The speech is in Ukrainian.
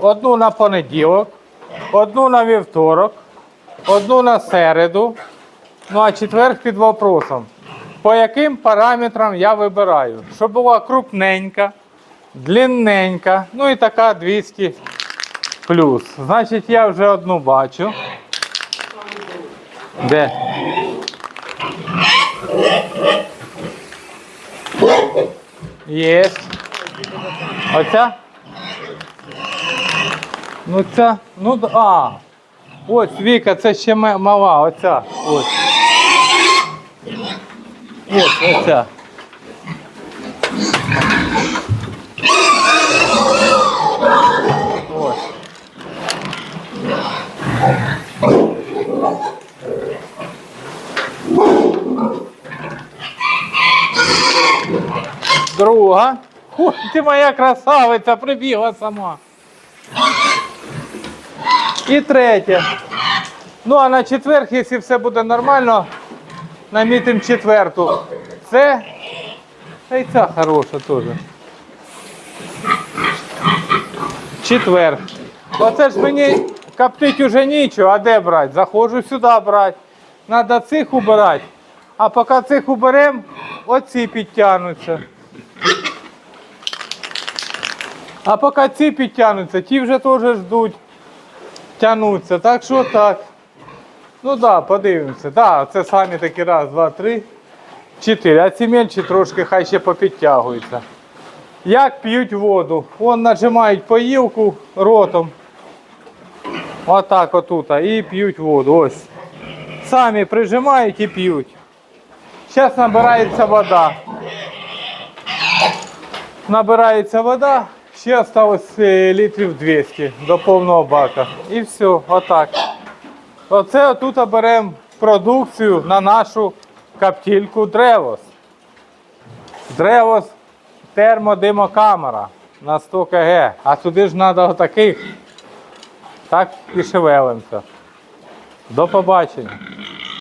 Одну на понеділок, одну на вівторок, одну на середу, ну а четвер під вопросом. По яким параметрам я вибираю? Щоб була крупненька, длинненька, ну і така 200 плюс. Значить, я вже одну бачу. Де? Є. Оця? Ну ця, ну а. Ось Віка, це ще мала, оця. Ось. Ось оця. Друга. Ой, ти моя красавиця, прибігла сама. І третє. Ну, а на четвер, якщо все буде нормально, намітимо четверту. Це. Та й ця хороша теж. Четвер. Оце ж мені коптить уже нічого, а де брати? Заходжу сюди брати. Треба цих убирати. А поки цих уберемо, оці підтягнуться. А поки ці підтягнуться, ті вже теж ждуть тягнуться. Так що так. Ну так, да, подивимося. Да, це самі такі раз, два, три, чотири. А ці мельчі трошки хай ще попідтягуються. Як п'ють воду? Вон нажимають поїлку ротом. Отак отут. І п'ють воду. Ось. Самі прижимають і п'ють. Зараз набирається вода. Набирається вода. Ще осталось е, літрів 200 до повного бака. І все, отак. Оце тут беремо продукцію на нашу каптільку Древос. Древос термодимокамера на 100 кг. А сюди ж треба отаких. Так і шевелимося. До побачення.